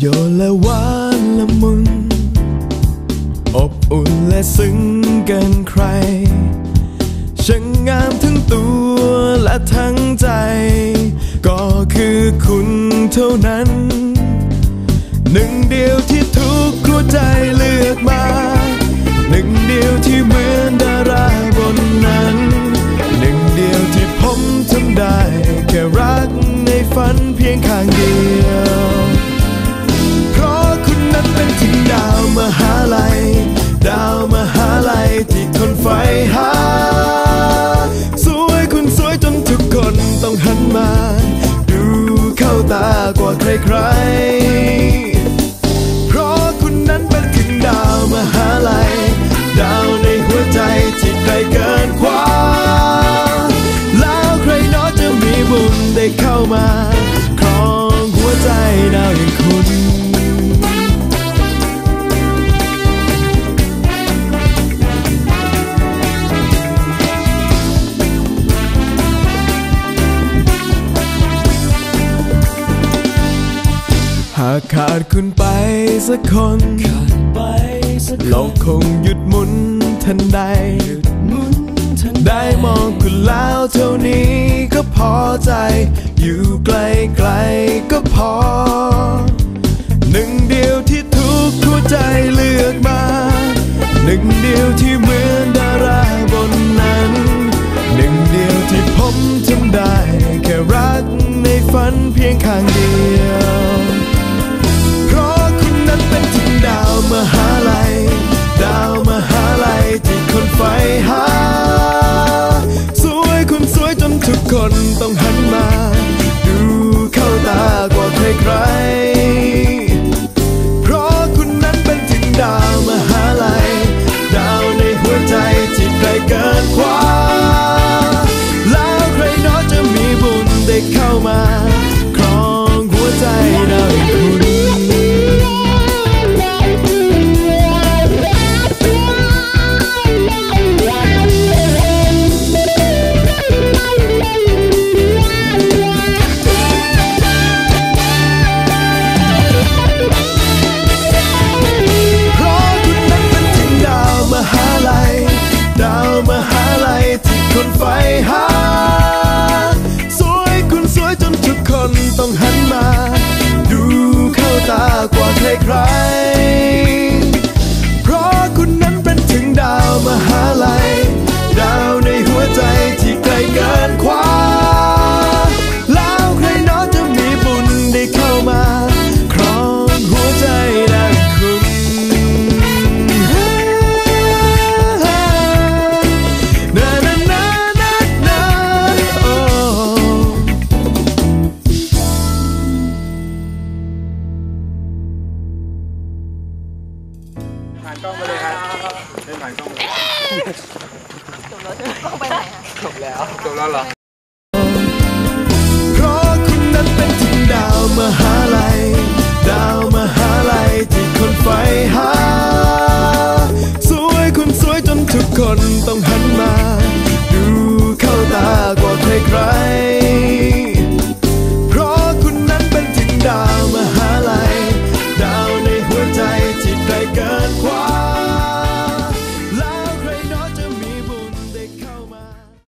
โยและหวานละมุน อบอุ่นและซึ้งกันใครช่างงามทั้งตัวและทั้งใจ ก็คือคุณเท่านั้น หนึ่งเดียวที่ทุกหัวใจเลือกมา หนึ่งเดียวที่เหมือนดารา มา ดูเข้าตากว่าใครๆ เพราะคุณนั้นเป็นถึงดาวมหาลัย ดาวในหัวใจที่ไกลเกินกว่า แล้วใครน้อจะมีบุญได้เข้ามา ครองหัวใจดาวอย่างคุณากขาดคุณไปสักคนไปสักโลกคงหยุดหมุนทันใดมุนทันได้มองคุณแล้วเท่านี้ก็พอใจ อยู่ไกลไกลๆก็พอ กล้องมาเลยครับเดินผ่านกล้องมาเลยไปไหนคะจบแล้วจบแล้วเหรอ เพราะคุณนั้นเป็นถึงดาวมหา